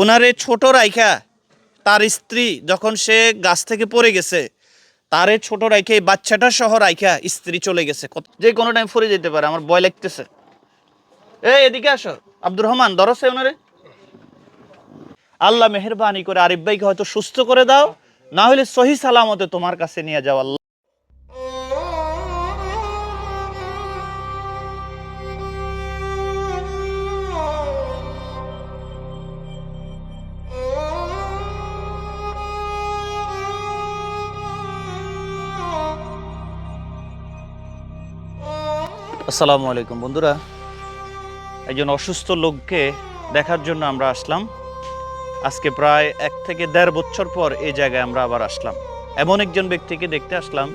ওনারে ছোট রাইখা, তার স্ত্রী যখন সে গাছ থেকে পড়ে গেছে, তারে ছোট রাইখে, এই বাচ্চাটা সহ রাইখা স্ত্রী চলে গেছে। যে কোনো টাইম পড়ে যেতে পারে, আমার ভয় লাগতেছে। এই, এদিকে আসো। আব্দুর রহমান, দরসে ওনারে? আল্লাহ মেহরবানি করে আরিফ ভাইকে হয়তো সুস্থ করে দাও, না হলে সহি সালামতে তোমার কাছে নিয়ে যাও, আল্লাহ। আসসালামু আলাইকুম, বন্ধুরা। একজন অসুস্থ লোককে দেখার জন্য আমরা আসলাম। আজকে প্রায় এক থেকে দেড় বছর পর এই জায়গায় আমরা আবার আসলাম। এমন একজন ব্যক্তিকে দেখতে আসলাম,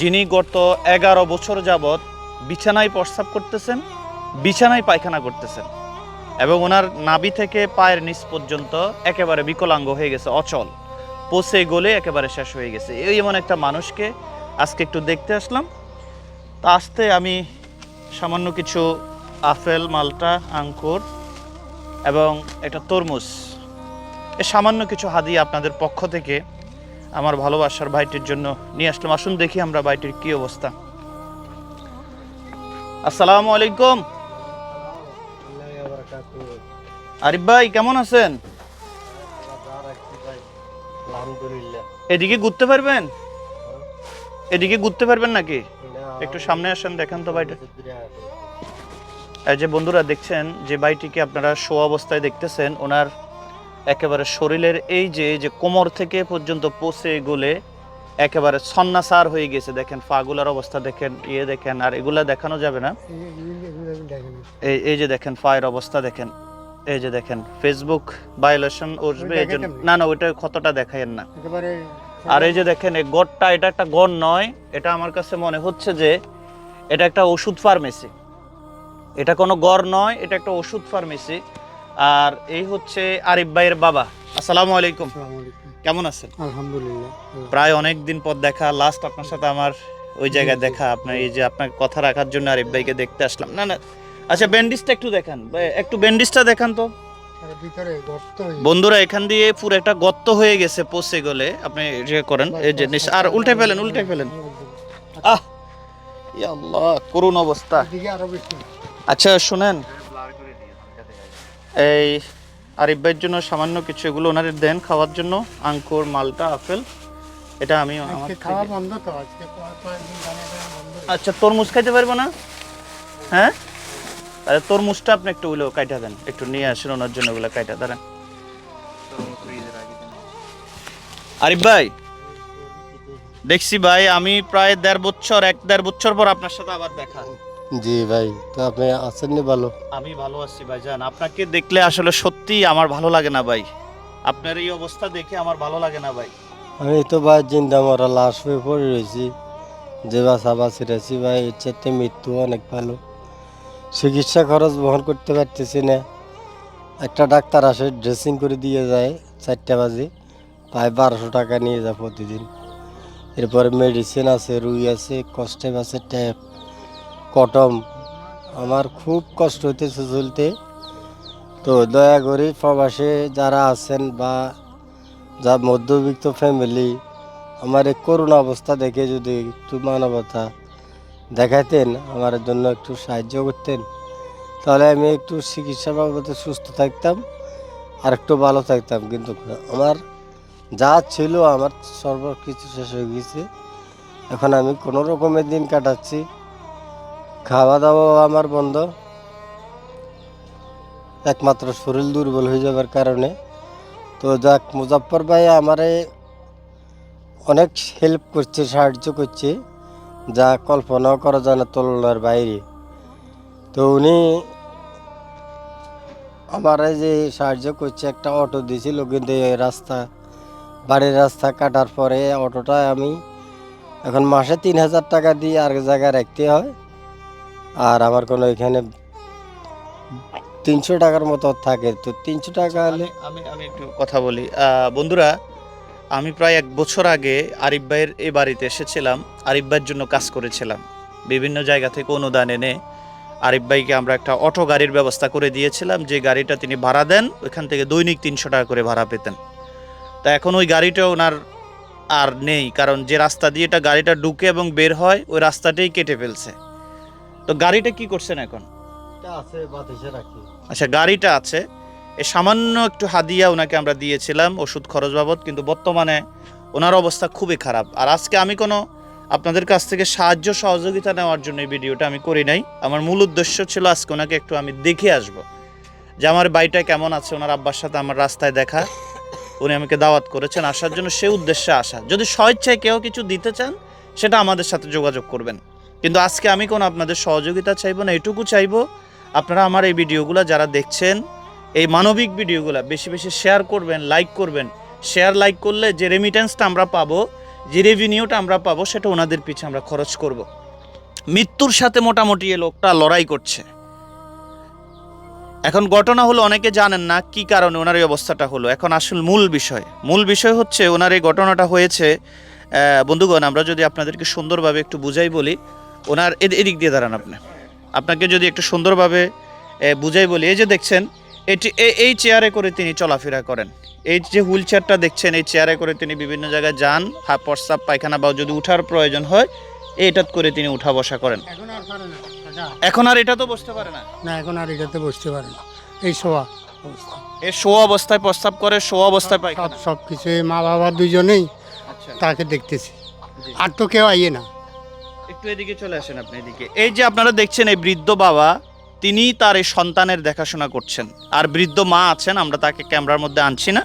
যিনি গত এগারো বছর যাবৎ বিছানায় প্রস্রাব করতেছেন, বিছানায় পায়খানা করতেছেন এবং ওনার নাভি থেকে পায়ের নিচ পর্যন্ত একেবারে বিকলাঙ্গ হয়ে গেছে, অচল। পচে গলে একেবারে শেষ হয়ে গেছে। এই এমন একটা মানুষকে আজকে একটু দেখতে আসলাম। তা আসতে আমি সামান্য কিছু আপেল, মালটা আঙ্কুর এবং একটা তরমুজ। এ সামান্য কিছু হাদিয়া আপনাদের পক্ষ থেকে আমার ভালোবাসার ভাইটির জন্য নিয়ে আসলাম। আসুন দেখি আমরা ভাইটির কি অবস্থা। আসসালামু আলাইকুম। আরিফ ভাই, কেমন আছেন? এদিকে ঘুরতে পারবেন? এদিকে ঘুরতে পারবেন নাকি? একটু সামনে আসেন দেখেন তো ভাইটা। এই যে বন্ধুরা দেখছেন যে বাইটিকে আপনারা শো অবস্থায় দেখতেছেন ওনার একেবারে শরীরের এই যে এই যে কোমর থেকে পর্যন্ত পচে গলে একেবারে সন্ন্যাসার হয়ে গেছে দেখেন ফাগুলার অবস্থা দেখেন ইয়ে দেখেন আর এগুলা দেখানো যাবে না। এই এই যে দেখেন ফায়ের অবস্থা দেখেন এই যে দেখেন ফেসবুক ভায়োলেশন উঠবে না না ওইটা কতটা দেখায়েন না। একেবারে আর এই যে দেখেন এই গড়টা এটা একটা গড় নয়। এটা আমার কাছে মনে হচ্ছে যে এটা একটা ওষুধ ফার্মেসি। এটা কোনো গড় নয় এটা একটা ওষুধ ফার্মেসি। আর এই হচ্ছে আরিফ ভাইয়ের বাবা। আসসালামু আলাইকুম। কেমন আছেন? আলহামদুলিল্লাহ। প্রায় অনেক দিন পর দেখা লাস্ট আপনার সাথে আমার ওই জায়গায়। দেখা। আপনার এই যে আপনার কথা রাখার জন্য আরিফ ভাইকে দেখতে আসলাম। না না। আচ্ছা ব্যান্ডিজটা একটু দেখান। একটু ব্যান্ডিজটা দেখান তো। বন্ধুরা এখান দিয়ে পুরো একটা গর্ত হয়ে গেছে পচে গেলে। আপনি ইয়ে করেন এই যে আর উল্টে ফেলেন উল্টে ফেলেন। আহ! আল্লাহ করুণ অবস্থা। আচ্ছা শুনেন। এই আরিফ ভাইয়ের জন্য সামান্য কিছু এগুলো ওনাদের দেন খাওয়ার জন্য। আঙ্কুর মালটা আপেল। এটা আমি আচ্ছা তরমুজ খাইতে পারব না? হ্যাঁ? তাহলে তরমুজটা আপনি একটু ওগুলো কাইটা দেন। একটু নিয়ে আসেন ওনার জন্য ওগুলো কাইটা ধরেন। আরিফ ভাই দেখছি ভাই আমি প্রায় দেড় বছর এক দেড় বছর পর আপনার সাথে আবার দেখা। জি ভাই তো আপনি আছেন নি ভালো? আমি ভালো আছি ভাই ভাইজান আপনাকে দেখলে আসলে সত্যি আমার ভালো লাগে না ভাই। আপনার এই অবস্থা দেখে আমার ভালো লাগে না ভাই। আমি তো ভাই জিন্দা মরা লাশ হয়ে পড়ে রয়েছি যে বাসা বাঁচি রয়েছি ভাই এর চাইতে মৃত্যু অনেক ভালো। চিকিৎসা খরচ বহন করতে পারতেছি না। একটা ডাক্তার আসে ড্রেসিং করে দিয়ে যায় চারটা বাজে প্রায় বারোশো টাকা নিয়ে যায় প্রতিদিন। এরপরে মেডিসিন আছে, রুই আছে কস্টেপ আছে, ট্যাপ, কটম। আমার খুব কষ্ট হইতেছে চলতে। তো দয়া করে প্রবাসে যারা আছেন বা যা মধ্যবিত্ত ফ্যামিলি আমার এই করুণ অবস্থা দেখে যদি একটু মানবতা দেখাতেন আমার জন্য একটু সাহায্য করতেন, তাহলে আমি একটু চিকিৎসা বাবদে সুস্থ থাকতাম আর একটু ভালো থাকতাম। কিন্তু আমার যা ছিল, আমার সর্ব কিছু শেষ হয়ে গেছে। এখন আমি কোনো রকমের দিন কাটাচ্ছি। খাওয়া দাওয়া আমার বন্ধ। একমাত্র শরীর দুর্বল হয়ে যাবার কারণে। তো যাক মুজাফর ভাই আমারে অনেক হেল্প করছে, সাহায্য করছে। যা কল্পনাও করা যায় না তুলনার বাইরে। তো উনি আমার যে সাহায্য করছে, একটা অটো দিয়েছিল, কিন্তু এই রাস্তা, বাড়ির রাস্তা কাটার পরে অটোটা আমি এখন মাসে তিন হাজার টাকা দিয়ে আর জায়গায় রাখতে হয়। আর আমার কোনো এখানে তিনশো টাকার মতো থাকে। তো তিনশো টাকা হলে আমি আমি একটু কথা বলি। বন্ধুরা আমি প্রায় এক বছর আগে আরিফ ভাইয়ের এ বাড়িতে এসেছিলাম আরিফ ভাইয়ের জন্য কাজ করেছিলাম। বিভিন্ন জায়গা থেকে অনুদান এনে আরিফ ভাইকে আমরা একটা অটো গাড়ির ব্যবস্থা করে দিয়েছিলাম যে গাড়িটা তিনি ভাড়া দেন ওইখান থেকে দৈনিক তিনশো টাকা করে ভাড়া পেতেন। তা এখন ওই গাড়িটা ওনার আর নেই কারণ যে রাস্তা দিয়ে এটা গাড়িটা ঢুকে এবং বের হয় ওই রাস্তাটাই কেটে ফেলছে। তো গাড়িটা কি করছেন এখন? আছে আচ্ছা গাড়িটা আছে। এ সামান্য একটু হাদিয়া ওনাকে আমরা দিয়েছিলাম ওষুধ খরচ বাবদ, কিন্তু বর্তমানে ওনার অবস্থা খুবই খারাপ। আর আজকে আমি কোনো আপনাদের কাছ থেকে সাহায্য সহযোগিতা নেওয়ার জন্য এই ভিডিওটা আমি করি নাই। আমার মূল উদ্দেশ্য ছিল আজকে ওনাকে একটু আমি দেখে আসব যে আমার বাড়িটা কেমন আছে, ওনার আব্বার সাথে আমার রাস্তায় দেখা। উনি আমাকে দাওয়াত করেছেন, আসার জন্য সে উদ্দেশ্যে আসা। যদি স্বেচ্ছায় কেউ কিছু দিতে চান, সেটা আমাদের সাথে যোগাযোগ করবেন। কিন্তু আজকে আমি কোনো আপনাদের সহযোগিতা চাইব না, এটুকু চাইব, আপনারা আমার এই ভিডিওগুলো যারা দেখছেন এই মানবিক ভিডিওগুলো বেশি বেশি শেয়ার করবেন লাইক করবেন। শেয়ার লাইক করলে যে রেমিটেন্সটা আমরা পাবো, যে রেভিনিউটা আমরা পাবো, সেটা ওনাদের পিছে আমরা খরচ করব। মৃত্যুর সাথে মোটামুটি এই লোকটা লড়াই করছে। এখন ঘটনা হলো, অনেকে জানেন না কি কারণে ওনার এই অবস্থাটা হলো। এখন আসল মূল বিষয়। মূল বিষয় হচ্ছে, ওনার এই ঘটনাটা হয়েছে বন্ধুগণ, আমরা যদি আপনাদেরকে সুন্দরভাবে একটু বুঝাই বলি, ওনার এদ- এদিক দিয়ে দাঁড়ান আপনি। আপনাকে যদি একটু সুন্দরভাবে বুঝাই বলি, এই যে দেখছেন এটি এই চেয়ারে করে তিনি চলাফেরা করেন। এই যে হুইল চেয়ারটা দেখছেন এই চেয়ারে করে তিনি বিভিন্ন জায়গায় যান হা প্রস্রাব পায়খানা বা যদি উঠার প্রয়োজন হয় এইটাত করে তিনি উঠা বসা করেন। এখন আর এটা তো বসতে পারে না? না এখন আর এটাতে বসতে পারে না। এই শোয়া অবস্থা। এ শো অবস্থায় প্রস্রাব করে শো অবস্থায় পায়খানা। সব কিছু এই মা বাবা দুজনেই আচ্ছা। তাকে দেখতেছি। আর তো কেউ আইয়ে না। একটু এদিকে চলে আসেন আপনি এদিকে। এই যে আপনারা দেখছেন এই বৃদ্ধ বাবা তিনি তার এই সন্তানের দেখাশোনা করছেন। আর বৃদ্ধ মা আছেন, আমরা তাকে ক্যামেরার মধ্যে আনছি না।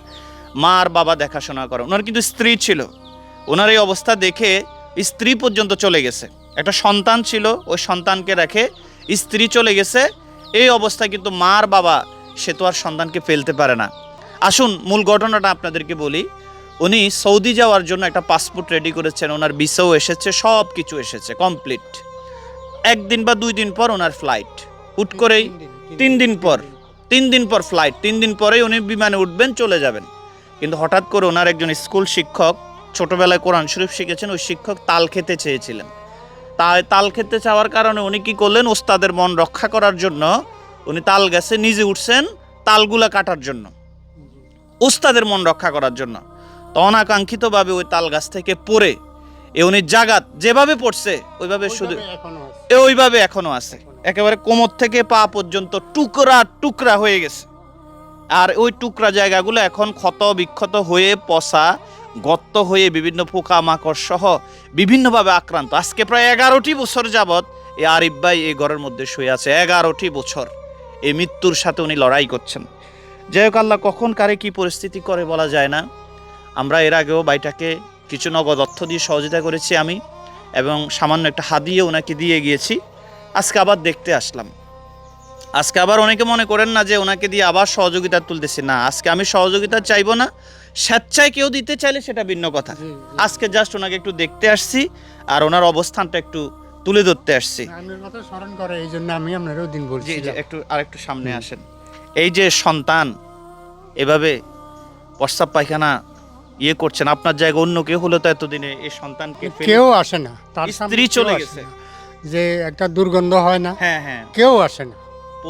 মা আর বাবা দেখাশোনা করে। ওনার কিন্তু স্ত্রী ছিল। ওনার এই অবস্থা দেখে স্ত্রী পর্যন্ত চলে গেছে। একটা সন্তান ছিল, ওই সন্তানকে রেখে স্ত্রী চলে গেছে। এই অবস্থায় কিন্তু মা আর বাবা, সে তো আর সন্তানকে ফেলতে পারে না। আসুন, মূল ঘটনাটা আপনাদেরকে বলি। উনি সৌদি যাওয়ার জন্য একটা পাসপোর্ট রেডি করেছেন। ওনার ভিসাও এসেছে সব কিছু এসেছে কমপ্লিট একদিন বা দুই দিন পর ওনার ফ্লাইট হুট করেই তিন দিন পর তিন দিন পর ফ্লাইট তিন দিন পরেই উনি বিমানে উঠবেন চলে যাবেন। কিন্তু হঠাৎ করে ওনার একজন স্কুল শিক্ষক ছোটোবেলায় কোরআন শরীফ শিখেছেন ওই শিক্ষক তাল খেতে চেয়েছিলেন। তাই তাল খেতে চাওয়ার কারণে উনি কি করলেন ওস্তাদের মন রক্ষা করার জন্য উনি তাল গাছে নিজে উঠছেন তালগুলা কাটার জন্য। ওস্তাদের মন রক্ষা করার জন্য। তো অনাকাঙ্ক্ষিতভাবে ওই তাল গাছ থেকে পড়ে এ উনি জাগাত যেভাবে পড়ছে ওইভাবে শুধু। এ ওইভাবে এখনও আছে। একেবারে কোমর থেকে পা পর্যন্ত টুকরা টুকরা হয়ে গেছে। আর ওই টুকরা জায়গাগুলো এখন ক্ষত বিক্ষত হয়ে পচা, গর্ত হয়ে বিভিন্ন পোকা মাকড় সহ বিভিন্নভাবে আক্রান্ত। আজকে প্রায় এগারোটি বছর যাবৎ এই আরিফ ভাই এই ঘরের মধ্যে শুয়ে আছে, এগারোটি বছর। এই মৃত্যুর সাথে উনি লড়াই করছেন। যাই হোক আল্লাহ, কখন কারে কি পরিস্থিতি করে বলা যায় না। আমরা এর আগেও বাইটাকে কিছু নগদ অর্থ দিয়ে সহযোগিতা করেছি আমি, এবং সামান্য একটা হাদিয়ে ওনাকে দিয়ে গিয়েছি। আজকে আবার দেখতে আসলাম। আজকে আবার অনেকে মনে করেন না যে ওনাকে দিয়ে আবার সহযোগিতা তুলতেছি। না আজকে আমি সহযোগিতা চাইব না। স্বেচ্ছায় কেউ দিতে চাইলে সেটা ভিন্ন কথা। আজকে জাস্ট ওনাকে একটু দেখতে আসছি আর ওনার অবস্থানটা একটু তুলে ধরতে আসছি। আপনার স্মরণ করে এই জন্য আমি আপনারও দিন বলছি জি জি একটু আর একটু সামনে আসেন। এই যে সন্তান এভাবে প্রস্তাব পায়খানা ইয়ে করছেন আপনার জায়গায় অন্য কেউ হলো তো এতদিনে এই সন্তানকে কেউ আসে না। তার স্ত্রী চলে গেছে। যে একটা দুর্গন্ধ হয় না হ্যাঁ হ্যাঁ। কেউ আসে না।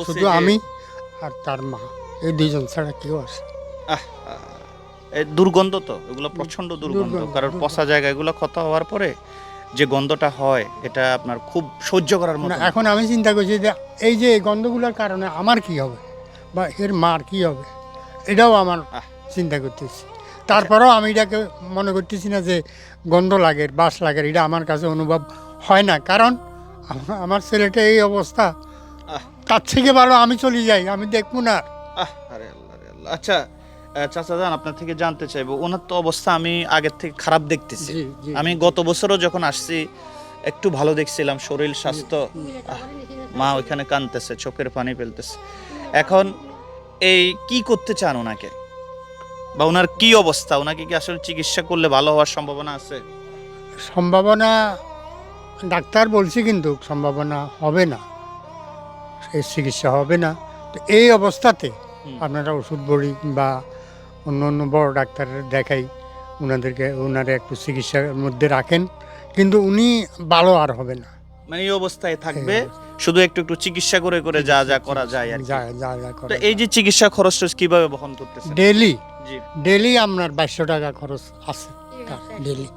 শুধু আমি আর তার মা এই দুইজন ছাড়া কেউ আসে দুর্গন্ধ তো এগুলো প্রচণ্ড দুর্গন্ধ। কারণ। পচা জায়গা এগুলো ক্ষত হওয়ার পরে যে গন্ধটা হয় এটা আপনার খুব সহ্য করার মতো। এখন আমি চিন্তা করছি যে এই যে গন্ধগুলোর কারণে আমার কি হবে বা এর মার কি হবে এটাও আমার চিন্তা করতেছি। তারপরেও আমি এটাকে মনে করতেছি না যে গন্ধ লাগে বাস লাগে এটা আমার কাছে অনুভব হয় না। কারণ আমার ছেলেটা এই অবস্থা। তার থেকে ভালো আমি চলে যাই আমি দেখব না। আহ আরে আল্লাহ আল্লাহ। আচ্ছা চাচা যান আপনার থেকে জানতে চাইব। ওনার তো অবস্থা আমি আগের থেকে খারাপ দেখতেছি। আমি গত বছরও যখন আসছি একটু ভালো দেখছিলাম শরীর স্বাস্থ্য। মা ওইখানে কানতেছে চোখের পানি ফেলতেছে। এখন এই কি করতে চান ওনাকে? বা ওনার কি অবস্থা? ওনাকে কি আসলে চিকিৎসা করলে ভালো হওয়ার সম্ভাবনা আছে? সম্ভাবনা ডাক্তার বলছি কিন্তু সম্ভাবনা হবে না। এই চিকিৎসা হবে না। তো এই অবস্থাতে আপনারা ওষুধ বড়ি বা অন্য অন্য বড় ডাক্তারের দেখাই ওনাদেরকে ওনারা একটু চিকিৎসার মধ্যে রাখেন। কিন্তু উনি ভালো আর হবে না। মানে এই অবস্থায় থাকবে শুধু একটু একটু চিকিৎসা করে করে যা যা করা যায় আর যা যা যা করে তো এই যে চিকিৎসা খরচ টরচ কীভাবে বহন করতেছেন? ডেলি ডেলি আপনার বাইশশো টাকা খরচ আছে। ডেলি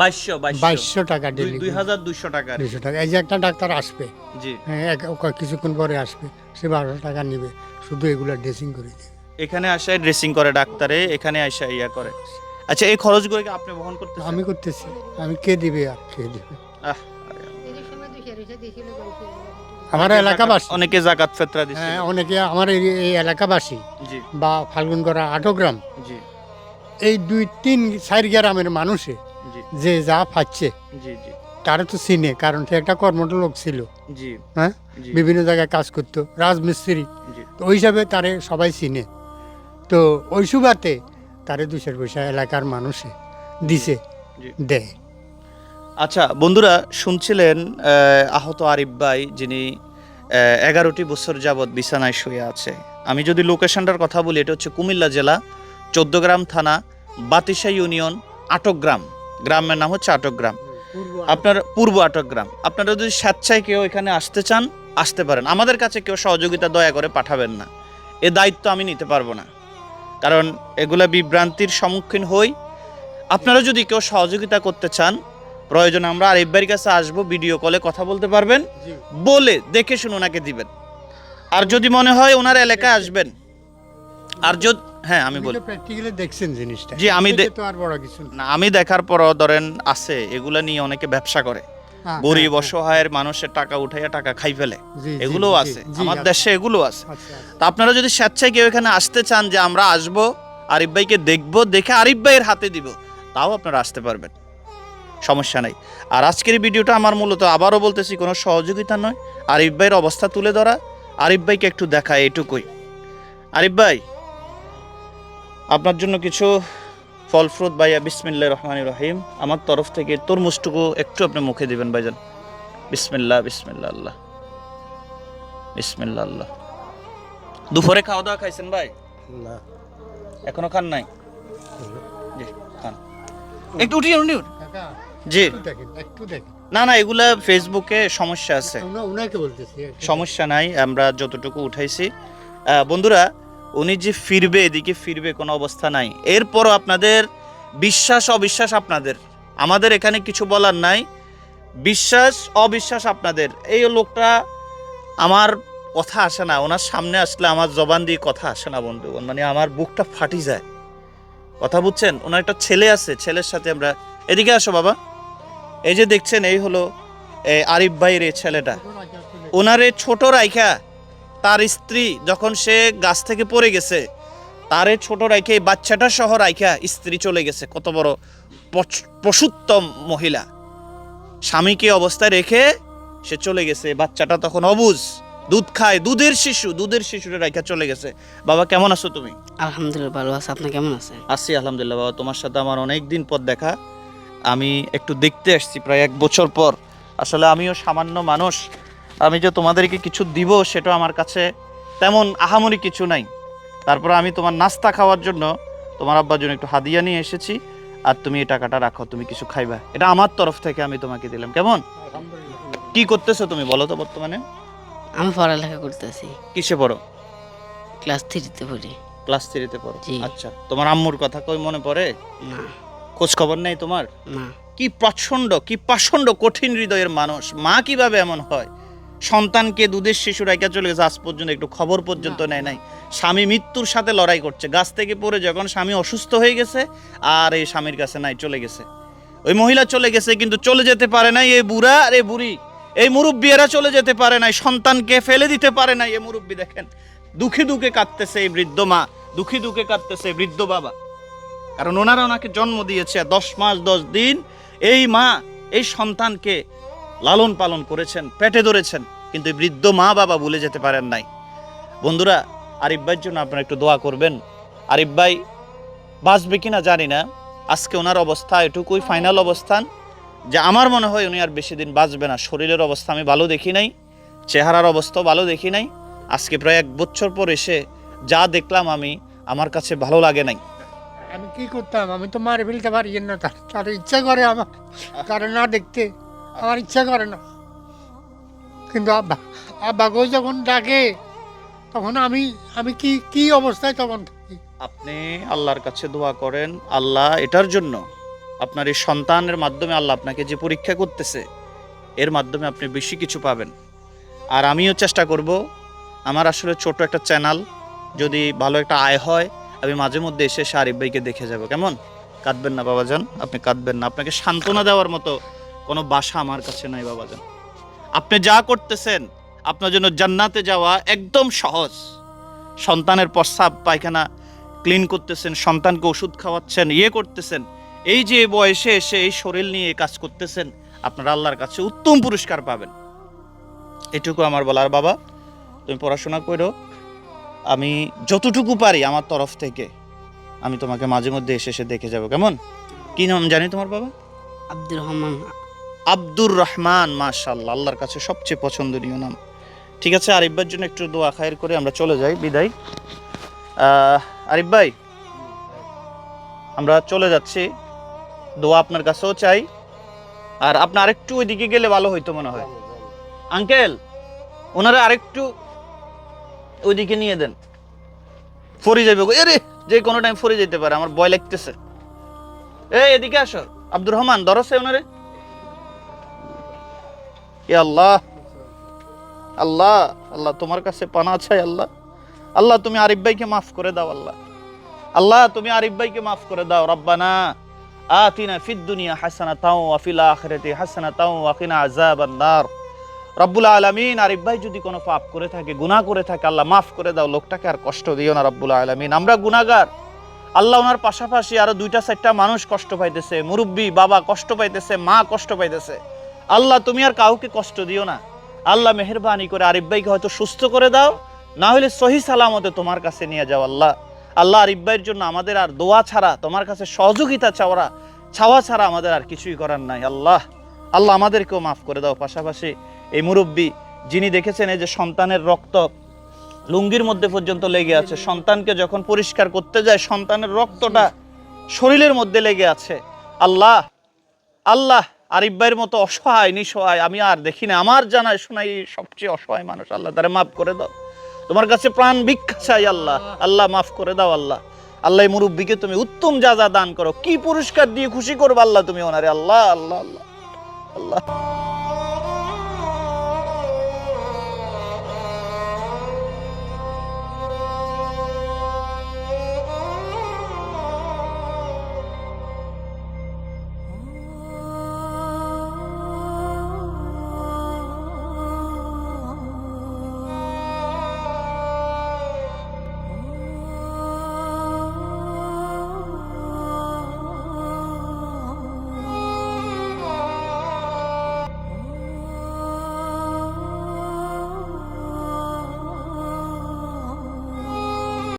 বাইশশো বাইশশো। টাকা ডেলি দুই হাজার দুইশো টাকা দুইশো টাকা। এই যে একটা ডাক্তার আসবে জি। হ্যাঁ কিছুক্ষণ পরে আসবে সে বারোশো টাকা নেবে। শুধু এগুলা ড্রেসিং করে দেবে। এখানে আসে ড্রেসিং করে ডাক্তারে এখানে আসে ইয়া করে। আচ্ছা এই খরচগুলো কি আপনি বহন করতে আমি করতেছি। আমি কে দিবে আর কে দিবে? আমার এলাকাবাসী। অনেকে জাকাত ফেতরা দিচ্ছে। হ্যাঁ অনেকে আমার এই এলাকাবাসী বা ফাল্গুনগড়া আটগ্রাম। জি। এই দুই তিন চার গ্রামের মানুষে যে যা পাচ্ছে তারা তো চিনে কারণ সে একটা কর্মঠ লোক ছিল। হ্যাঁ? বিভিন্ন জায়গায় কাজ করতো রাজমিস্ত্রি। তো ওই হিসাবে তারে সবাই চিনে। তো ওই সুবাতে তারে দুশের পয়সা এলাকার মানুষে দিছে। দেয়। আচ্ছা বন্ধুরা শুনছিলেন আহত আরিফ ভাই যিনি এগারোটি বছর যাবৎ বিছানায় শুয়ে আছে। আমি যদি লোকেশনটার কথা বলি এটা হচ্ছে কুমিল্লা জেলা চোদ্দগ্রাম থানা বাতিসা ইউনিয়ন আটকগ্রাম গ্রামের নাম হচ্ছে আটকগ্রাম। আপনার পূর্ব আটকগ্রাম। আপনারা যদি স্বেচ্ছায় কেউ এখানে আসতে চান আসতে পারেন। আমাদের কাছে কেউ সহযোগিতা দয়া করে পাঠাবেন না। এ দায়িত্ব আমি নিতে পারব না। কারণ এগুলা বিভ্রান্তির সম্মুখীন হই। আপনারা যদি কেউ সহযোগিতা করতে চান প্রয়োজন আমরা আরিফ ভাইয়ের কাছে আসব ভিডিও কলে কথা বলতে পারবেন। বলে দেখে শুনে ওনাকে দিবেন। আর যদি মনে হয় ওনার এলাকায় আসবেন আর যদি হ্যাঁ আমি বলি। প্র্যাকটিক্যালি দেখছেন জিনিসটা। জি, আমি তো আর বড় কিছু না। আমি দেখার পরও ধরেন আছে এগুলা নিয়ে অনেকে ব্যবসা করে। হ্যাঁ, গরিব হ্যাঁ, অসহায়ের মানুষের টাকা উঠাইয়া টাকা খাই ফেলে। এগুলোও আছে আমার দেশে এগুলো আছে। আচ্ছা, আচ্ছা। তা আপনারা যদি স্বেচ্ছায় কেউ এখানে আসতে চান যে আমরা আসব আরিফ ভাইকে দেখব দেখে আরিফ ভাইয়ের হাতে দিব তাও আপনারা আসতে পারবেন। সমস্যা নাই। আর আজকের ভিডিওটা আমার মূলত আবারও বলতেছি কোনো সহযোগিতা নয়। আরিফ ভাইয়ের অবস্থা তুলে ধরা। আরিফ ভাইকে একটু দেখা এটুকুই আরিফ ভাই আপনার জন্য কিছু ফল ফ্রুট ভাইয়া বিসমিল্লা রহমান রহিম। আমার তরফ থেকে তরমুজটুকু একটু আপনি মুখে দিবেন ভাইজান। বিসমিল্লা বিসমিল্লা আল্লাহ বিসমিল্লা আল্লাহ দুপুরে খাওয়া দাওয়া খাইছেন ভাই? না। এখনও খান নাই? জি খান। একটু উঠি উঠি। জি। একটু দেখেন না না এগুলা ফেসবুকে সমস্যা আছে। সমস্যা নাই আমরা যতটুকু উঠাইছি। বন্ধুরা উনি যে ফিরবে, এদিকে ফিরবে কোনো অবস্থা নাই। এরপরও আপনাদের বিশ্বাস, অবিশ্বাস আপনাদের। আমাদের এখানে কিছু বলার নাই। বিশ্বাস, অবিশ্বাস আপনাদের। এই লোকটা আমার কথা আসে না। ওনার সামনে আসলে আমার জবান দিয়ে কথা আসে না, বন্ধুগণ। মানে আমার বুকটা ফাটি যায়। কথা বুঝছেন? ওনার একটা ছেলে আছে। ছেলের সাথে আমরা এদিকে আসো বাবা। এই যে দেখছেন, এই হলো আরিফ ভাইয়ের এই ছেলেটা। ওনারে ছোট রাইখা তার স্ত্রী যখন সে গাছ থেকে পড়ে গেছে তারে ছোট রাইখে এই বাচ্চাটা সহ রাইখা স্ত্রী চলে গেছে। কত বড় পশুত্তম মহিলা। স্বামীকে অবস্থায় রেখে সে চলে গেছে। বাচ্চাটা তখন অবুজ। দুধ খায়। দুধের শিশু দুধের শিশুরে রাইখা চলে গেছে। বাবা কেমন আছো তুমি? আলহামদুলিল্লাহ ভালো আছে। আপনি কেমন আছেন? আছি আলহামদুলিল্লাহ বাবা। তোমার সাথে আমার অনেক দিন পর দেখা। আমি একটু দেখতে আসছি প্রায় এক বছর পর। আসলে আমিও সামান্য মানুষ। আমি যে তোমাদেরকে কিছু দিব সেটা আমার কাছে তেমন আহামরি কিছু নাই। তারপর আমি তোমার নাস্তা খাওয়ার জন্য তোমার আব্বার জন্য একটু হাদিয়া নিয়ে এসেছি আর তুমি এই টাকাটা রাখো তুমি কিছু খাইবা। এটা আমার তরফ থেকে আমি তোমাকে দিলাম। কেমন? কি করতেছো তুমি বলো তো বর্তমানে? আমি পড়ালেখা করতেছি। কিসে পড়ো? ক্লাস থ্রিতে পড়ি। ক্লাস থ্রিতে পড়ো? আচ্ছা তোমার আম্মুর কথা কই মনে পড়ে? না। খোঁজ খবর নেই তোমার? না। কি প্রচণ্ড কি প্রচণ্ড কঠিন হৃদয়ের মানুষ। মা কীভাবে এমন হয়? সন্তানকে দুধের শিশু রাইকা চলে গেছে আজ পর্যন্ত একটু খবর পর্যন্ত নেয় নাই। স্বামী মৃত্যুর সাথে লড়াই করছে। গাছ থেকে পড়ে যখন স্বামী অসুস্থ হয়ে গেছে আর এই স্বামীর কাছে নাই চলে গেছে। ওই মহিলা চলে গেছে কিন্তু চলে যেতে পারে নাই এই বুড়া আর এই বুড়ি। এই মুরব্বীরা চলে যেতে পারে নাই সন্তানকে ফেলে দিতে পারে নাই এই মুরব্বী দেখেন। দুঃখে দুঃখে কাঁদতেছে এই বৃদ্ধ মা দুঃখে দুঃখে কাঁদতেছে বৃদ্ধ বাবা। কারণ ওনারা ওনাকে জন্ম দিয়েছে দশ মাস দশ দিন। এই মা এই সন্তানকে লালন পালন করেছেন, পেটে ধরেছেন, কিন্তু বৃদ্ধ মা বাবা ভুলে যেতে পারেন নাই। বন্ধুরা, আরিফ ভাইয়ের জন্য আপনারা একটু দোয়া করবেন। আরিফ ভাই বাঁচবে কিনা জানি না, আজকে ওনার অবস্থা এটুকুই ফাইনাল অবস্থান, যে আমার মনে হয় উনি আর বেশি দিন বাঁচবে না। শরীরের অবস্থা আমি ভালো দেখি নাই, চেহারার অবস্থাও ভালো দেখি নাই। আজকে প্রায় এক বছর পর এসে যা দেখলাম আমি, আমার কাছে ভালো লাগে নাই। আমি কি করতাম? আমি তো মারে ফেলতে পারি না, তার ইচ্ছা করে আমার কারণ না দেখতে। আমার ইচ্ছা করে না। কিন্তু আব্বা আব্বাকেও যখন ডাকে, তখন আমি আমি কি কি অবস্থায় তখন থাকি? আপনি আল্লাহর কাছে দোয়া করেন, আল্লাহ এটার জন্য আপনার এই সন্তানের মাধ্যমে আল্লাহ আপনাকে যে পরীক্ষা করতেছে, এর মাধ্যমে আপনি বেশি কিছু পাবেন। আর আমিও চেষ্টা করব, আমার আসলে ছোট একটা চ্যানেল, যদি ভালো একটা আয় হয়, আমি মাঝে মধ্যে এসে আরিফ ভাইকে দেখে যাব। কেমন? কাঁদবেন না, বাবাজান, আপনি কাঁদবেন না। আপনাকে সান্ত্বনা দেওয়ার মতো কোনো বাসা আমার কাছে নাই, বাবা বাবাজান আপনি যা করতেছেন, আপনার জন্য জান্নাতে যাওয়া একদম সহজ। সন্তানের প্রস্রাব, পায়খানা ক্লিন করতেছেন, সন্তানকে ওষুধ খাওয়াচ্ছেন ইয়ে করতেছেন। এই যে বয়সে এসে এই শরীর নিয়ে কাজ করতেছেন, আপনারা আল্লাহর কাছে উত্তম পুরস্কার পাবেন। এটুকু আমার বলার, বাবা, তুমি পড়াশোনা করো। আমি যতটুকু পারি আমার তরফ থেকে, আমি তোমাকে মাঝে মধ্যে এসে এসে দেখে যাব, কেমন? কি নাম জানি তোমার, বাবা? আব্দুর রহমান। আব্দুর রহমান মাশাল্লাহ আল্লাহর কাছে সবচেয়ে পছন্দনীয় নাম। ঠিক আছে আরিফবার জন্য একটু দোয়া খায়ের করে আমরা চলে যাই, বিদায়। আরিফ ভাই, আমরা চলে যাচ্ছি। দোয়া আপনার কাছেও চাই। আর আপনার আরেকটু ওইদিকে গেলে ভালো হইতো মনে হয়। আঙ্কেল, ওনারা আরেকটু ওইদিকে নিয়ে দেন। ফরি যাবে। এরে, যে কোনো টাইম ফরি যেতে পারে, আমার ভয় লাগতেছে। এই, এদিকে আসো। আব্দুর রহমান দরসে ওনারে? এ আল্লাহ আল্লাহ আল্লাহ তোমার কাছে পানা চাই, আল্লাহ। আল্লাহ, তুমি আরিফ ভাইকে মাফ করে দাও, আল্লাহ। আল্লাহ, তুমি আরিফ ভাইকে মাফ করে দাও, রব্বানা আতিনা ফিদ দুনিয়া হাসানাতাও ওয়া ফিল আখিরাতি হাসানাতাও ওয়া কিনা আযাবান নার। রব্বুল আলামিন, আরিফ ভাই যদি কোনো পাপ করে থাকে করে থাকে, আল্লাহ মাফ করে দাও, লোকটাকে আর কষ্ট দিও না রব্বুল আলামিন। আমরা গুনাহগার। আল্লাহ ওনার পাশাপাশি আরও দুইটা, চারটা মানুষ কষ্ট পাইতেছে, মুরব্বী, বাবা কষ্ট পাইতেছে, মা কষ্ট পাইতেছে। আল্লাহ, তুমি আর কাউকে কষ্ট দিও না। আল্লাহ মেহরবানি করে আরিফ ভাইকে হয়তো সুস্থ করে দাও, না হলে সহি সালামতে তোমার কাছে নিয়ে যাও আল্লাহ। আল্লাহ আরিফ ভাইয়ের জন্য আমাদের আর দোয়া ছাড়া, তোমার কাছে সহযোগিতা চাওয়া ছাওয়া ছাড়া আমাদের আর কিছুই করার নাই আল্লাহ। আল্লাহ আমাদেরকেও মাফ করে দাও। পাশাপাশি এই মুরব্বী যিনি দেখেছেন এই যে সন্তানের রক্ত লুঙ্গির মধ্যে পর্যন্ত লেগে আছে, সন্তানকে যখন পরিষ্কার করতে যায়, সন্তানের রক্তটা শরীরের মধ্যে লেগে আছে। আল্লাহ আল্লাহ আরিফ ভাইয়ের মতো অসহায়, নিঃসহায়, আমি আর দেখি না। আমার জানায় শোনাই সবচেয়ে অসহায় মানুষ। আল্লাহ, তারা মাফ করে দাও। তোমার কাছে প্রাণ ভিক্ষা চাই আল্লাহ। আল্লাহ, মাফ করে দাও আল্লাহ। আল্লাহ মুরব্বীকে তুমি উত্তম যা যা দান করো। কি পুরস্কার দিয়ে খুশি করব আল্লাহ তুমি ওনারে? আল্লাহ আল্লাহ আল্লাহ আল্লাহ।